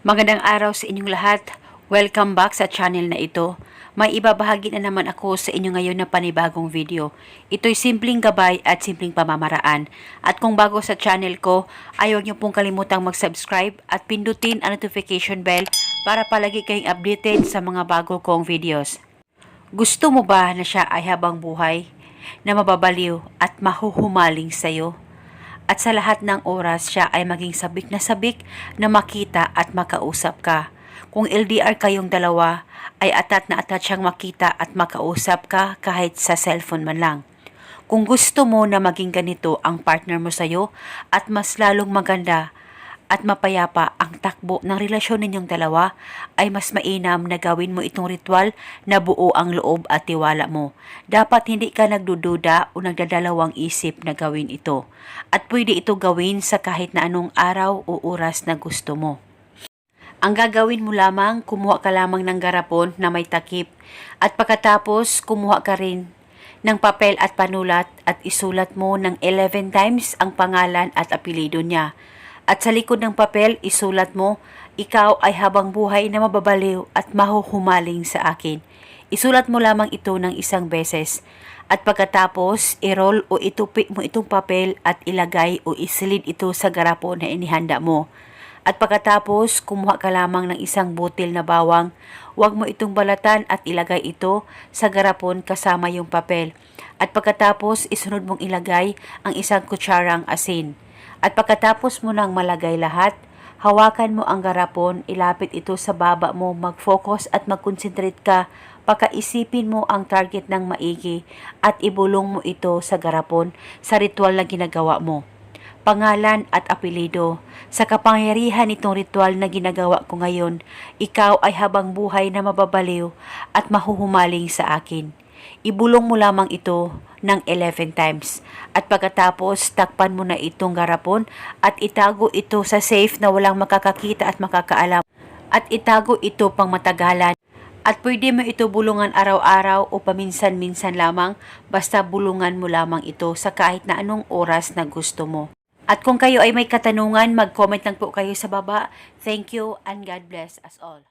Magandang araw sa inyong lahat. Welcome back sa channel na ito. May ibabahagi na naman ako sa inyo ngayon na panibagong video. Ito'y simpleng gabay at simpleng pamamaraan. At kung bago sa channel ko, ay huwag niyo pong kalimutang mag-subscribe at pindutin ang notification bell para palagi kayong updated sa mga bago kong videos. Gusto mo ba na siya ay habang buhay, na mababaliw at mahuhumaling sa'yo? At sa lahat ng oras siya ay maging sabik na sabik na makita at makausap ka. Kung LDR kayong dalawa, ay atat na atat siyang makita at makausap ka kahit sa cellphone man lang. Kung gusto mo na maging ganito ang partner mo sa'yo at mas lalong maganda at mapayapa ang takbo ng relasyon ninyong dalawa, ay mas mainam na gawin mo itong ritual na buo ang loob at tiwala mo. Dapat hindi ka nagdududa o nagdadalawang isip na gawin ito. At pwede ito gawin sa kahit na anong araw o oras na gusto mo. Ang gagawin mo lamang, kumuha ka lamang ng garapon na may takip at pagkatapos kumuha ka rin ng papel at panulat at isulat mo ng 11 times ang pangalan at apelido niya. At sa likod ng papel, isulat mo, ikaw ay habang buhay na mababaliw at mahuhumaling sa akin. Isulat mo lamang ito ng isang beses. At pagkatapos, i-roll o itupi mo itong papel at ilagay o isilid ito sa garapon na inihanda mo. At pagkatapos, kumuha ka lamang ng isang butil na bawang. Huwag mo itong balatan at ilagay ito sa garapon kasama yung papel. At pagkatapos, isunod mong ilagay ang isang kutsarang asin. At pagkatapos mo nang malagay lahat, hawakan mo ang garapon, ilapit ito sa baba mo, mag-focus at mag-concentrate ka, pakaisipin mo ang target ng maigi at ibulong mo ito sa garapon sa ritual na ginagawa mo pangalan at apelido. Sa kapangyarihan nitong ritual na ginagawa ko ngayon, ikaw ay habang buhay na mababaliw at mahuhumaling sa akin. Ibulong mo lamang ito ng 11 times. At pagkatapos, takpan mo na itong garapon at itago ito sa safe na walang makakakita at makakaalam. At itago ito pang matagalan. At pwede mo ito bulungan araw-araw o paminsan-minsan lamang, basta bulungan mo lamang ito sa kahit na anong oras na gusto mo. At kung kayo ay may katanungan, mag-comment lang po kayo sa baba. Thank you and God bless us all.